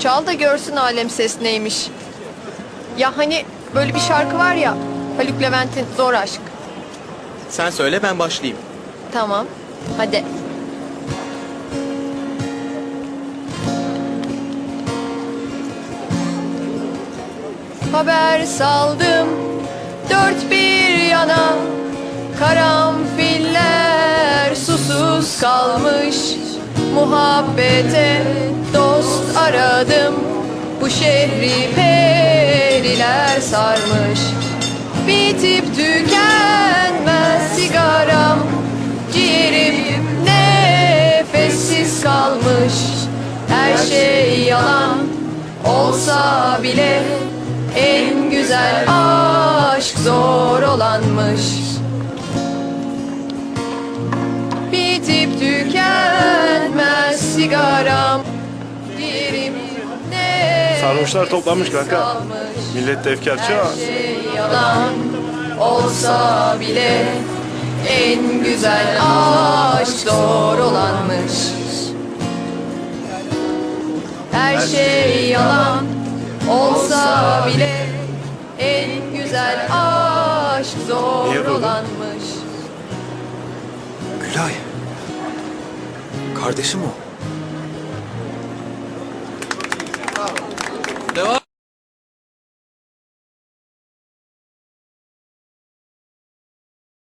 Çal da görsün alem ses neymiş. Ya hani böyle bir şarkı var ya Haluk Levent'in Zor Aşk. Sen söyle ben başlayayım. Tamam. Hadi. Haber saldım dört bir yana Karanfiller susuz kalmış Muhabbete aradım. Bu şehri periler sarmış. Bitip tükenmez sigaram. Ciğerim nefessiz kalmış. Her şey yalan olsa bile En güzel aşk zor olanmış. Bitip tükenmez sigaram Sarhoşlar toplanmış kanka. Millet de efkarçı Her ama şey yalan olsa bile en güzel aşk zor olanmış. Her şey yalan olsa bile en güzel aşk zor olanmış. Gülay. Kardeşim o.